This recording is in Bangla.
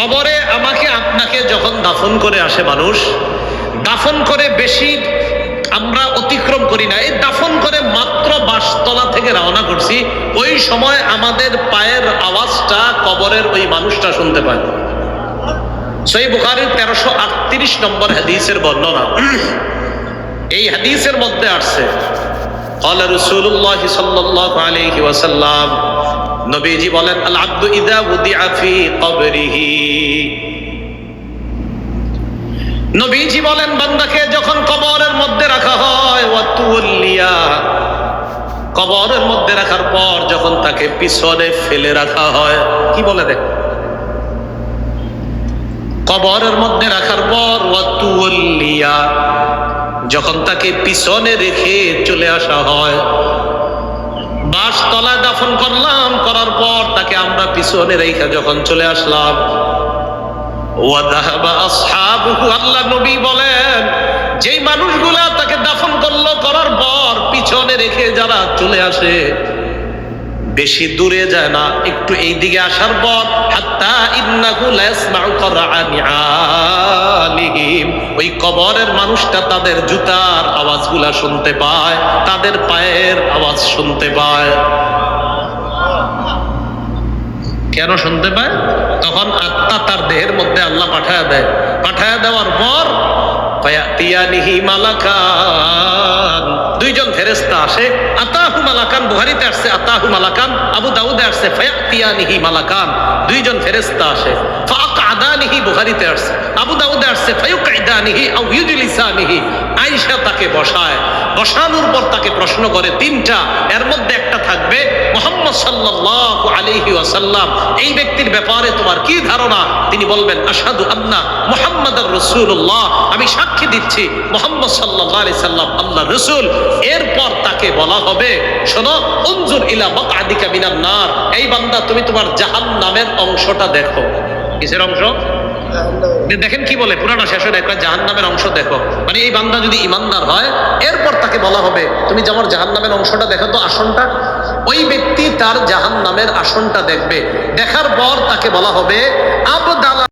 কবরে আমাকে আপনাকে যখন দাফন করে আসে মানুষ দাফন করে বেশি আমরা অতিক্রম করি না এই দাফন করে মাত্র বাসতলা থেকে রওনা করছি ওই সময় আমাদের পায়ের আওয়াজটা কবরের ওই মানুষটা শুনতে পায় সেই বুখারির তেরোশো আটত্রিশ নম্বর হাদিসের বর্ণনা এই হাদিসের মধ্যে আসছে قال رسول الله صلى الله عليه وسلم নবীজি বলেন নবীজি বলেন, বান্দাকে যখন কবরের মধ্যে রাখা হয় কবরের মধ্যে রাখার পর যখন তাকে পিছনে ফেলে রাখা হয়, কি বলে দেখ কবরের মধ্যে রাখার পর ওয়াতুল্লিয়া যখন তাকে পিছনে রেখে চলে আসা হয় বাস তলায় দাফন করলাম, করার পর তাকে আমরা পিছনে রেখে যখন চলে আসলাম যেই মানুষগুলা তাকে দাফন করল, করার পর পিছনে রেখে যারা চলে আসে, বেশি দূরে যায় না, একটু এই দিকে আসার পর ওই কবরের মানুষটা তাদের জুতার আওয়াজগুলা শুনতে পায়, তাদের পায়ের আওয়াজ শুনতে পায়। কেন শুনতে পায়? তখন আত্মা তার দেহের মধ্যে আল্লাহ পাঠায় দেয়। পাঠায় দেওয়ার পর দুইজন ফেরেশতা আসে, আতাহু মালাকান, বুহারিতে আসছে, আতাহু মালাকান, আবু দাউদে আসছে মালাকান। দুইজন ফেরেশতা আসে, ফাকাদানিহি, বুহারিতে আসছে, আবু দাউদে আসছে ইউজলিসানিহি। আয়েশা তাকে বসায়, বসানোর পর তাকে প্রশ্ন করে, তিনটা, এর মধ্যে একটা থাকবে, মোহাম্মদ সাল্লাল্লাহু আলাইহি ওয়াসাল্লাম, এই ব্যক্তির ব্যাপারে তোমার কি ধারণা? তিনি বলবেন, আশহাদু আন্না মুহাম্মাদার রাসূলুল্লাহ। আমি সাক্ষী দিচ্ছি, মোহাম্মদ সাল্লাল্লাহু আলাইহি সাল্লাম আল্লাহর রাসূল। এরপর তাকে বলা হবে, শোনো, উনজুর ইলা আদিকা মিনান নার, এই বান্দা তুমি তোমার জাহান নামের অংশটা দেখো। কিসের অংশ? দেখেন কি বলে, পুরানো শেষ একটা জাহান নামের অংশ দেখো। মানে এই বান্দা যদি ইমানদার হয়, এরপর তাকে বলা হবে, তুমি যেমন জাহান নামের অংশটা দেখো, তো আসনটা? ওই ব্যক্তি তার জাহান নামের আসনটা দেখবে। দেখার পর তাকে বলা হবে, আবদালা